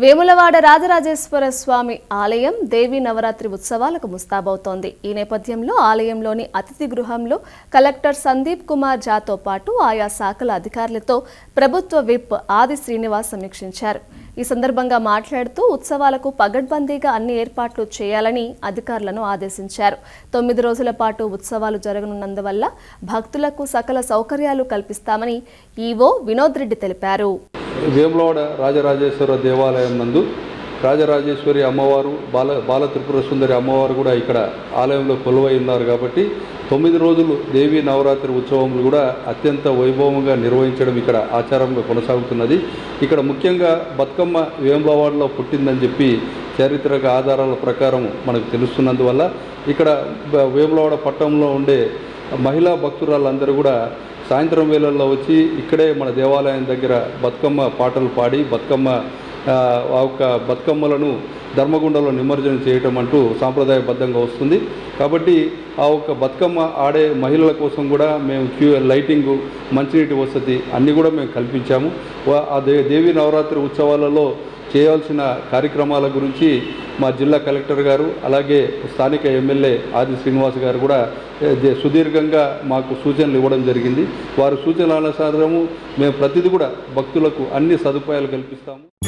వేములవాడ రాజరాజేశ్వర స్వామి ఆలయం దేవీ నవరాత్రి ఉత్సవాలకు ముస్తాబవుతోంది. ఈ నేపథ్యంలో ఆలయంలోని అతిథి గృహంలో కలెక్టర్ సందీప్ కుమార్ జాతో పాటు ఆయా శాఖల అధికారులతో ప్రభుత్వ విప్ ఆది శ్రీనివాస్ సమీక్షించారు. ఈ సందర్భంగా మాట్లాడుతూ ఉత్సవాలకు పగడ్బందీగా అన్ని ఏర్పాట్లు చేయాలని అధికారులను ఆదేశించారు. తొమ్మిది రోజుల పాటు ఉత్సవాలు జరగనున్నందువల్ల భక్తులకు సకల సౌకర్యాలు కల్పిస్తామని ఈవో వినోద్ రెడ్డి తెలిపారు. వేములవాడ రాజరాజేశ్వర దేవాలయం నందు రాజరాజేశ్వరి అమ్మవారు బాల బాల త్రిపుర సుందరి అమ్మవారు కూడా ఇక్కడ ఆలయంలో కొలువై ఉన్నారు కాబట్టి తొమ్మిది రోజులు దేవీ నవరాత్రి ఉత్సవములు కూడా అత్యంత వైభవంగా నిర్వహించడం ఇక్కడ ఆచారంగా కొనసాగుతున్నది. ఇక్కడ ముఖ్యంగా బతుకమ్మ వేములవాడలో పుట్టిందని చెప్పి చారిత్రక ఆధారాల ప్రకారం మనకు తెలుస్తున్నందువల్ల ఇక్కడ వేములవాడ పట్టణంలో ఉండే మహిళా భక్తురాలందరూ కూడా సాయంత్రం వేళల్లో వచ్చి ఇక్కడే మన దేవాలయం దగ్గర బతుకమ్మ పాటలు పాడి బతుకమ్మ ఆ, యొక్క బతుకమ్మలను ధర్మగుండంలో నిమజ్జనం చేయటం అంటూ సాంప్రదాయబద్ధంగా వస్తుంది. కాబట్టి ఆ ఒక్క బతుకమ్మ ఆడే మహిళల కోసం కూడా మేము క్యూ లైటింగు మంచినీటి వసతి అన్నీ కూడా మేము కల్పించాము. ఆ దే దేవి నవరాత్రి ఉత్సవాలలో చేయాల్సిన కార్యక్రమాల గురించి మా జిల్లా కలెక్టర్ గారు అలాగే స్థానిక ఎమ్మెల్యే ఆది శ్రీనివాస్ గారు కూడా సుదీర్ఘంగా మాకు సూచనలు ఇవ్వడం జరిగింది. వారి సూచనల అనుసారము మేము ప్రతిదీ కూడా భక్తులకు అన్ని సదుపాయాలు కల్పిస్తాము.